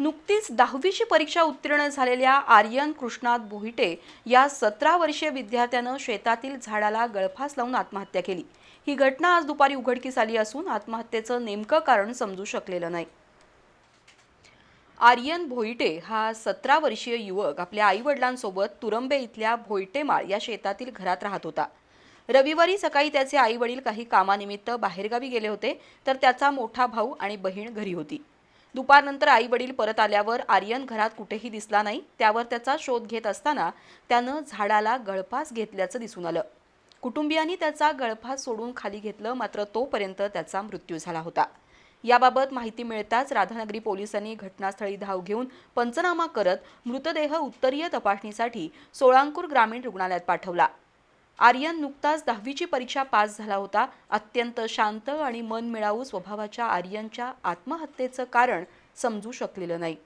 नुकतीच दहावीची परीक्षा उत्तीर्ण झालेल्या आर्यन कृष्णात बोहिटे या सतरा वर्षीय विद्यार्थ्यानं शेतातील झाडाला गळफास लावून आत्महत्या केली. ही घटना आज दुपारी उघडकीस आली असून आत्महत्येचं नेमकं कारण समजू शकलेलं नाही. आर्यन भोईटे हा सतरा वर्षीय युवक आपल्या आईवडिलांसोबत तुरंबे इथल्या भोईटेमाळ या शेतातील घरात राहत होता. रविवारी सकाळी त्याचे आई वडील काही कामानिमित्त बाहेरगावी गेले होते तर त्याचा मोठा भाऊ आणि बहीण घरी होती. दुपारनंतर आई वडील परत आल्यावर आर्यन घरात कुठेही दिसला नाही. त्यावर त्याचा शोध घेत असताना त्यानं झाडाला गळफास घेतल्याचं दिसून आलं. कुटुंबियांनी त्याचा गळफास सोडून खाली घेतलं मात्र तोपर्यंत त्याचा मृत्यू झाला होता. याबाबत माहिती मिळताच राधानगरी पोलिसांनी घटनास्थळी धाव घेऊन पंचनामा करत मृतदेह उत्तरीय तपासणीसाठी सोळांपूर ग्रामीण रुग्णालयात पाठवला. आर्यन नुकताच दहावीची परीक्षा पास झाला होता. अत्यंत शांत आणि मनमिळावू स्वभावाच्या आर्यनच्या आत्महत्येचं कारण समजू शकलेलं नाही.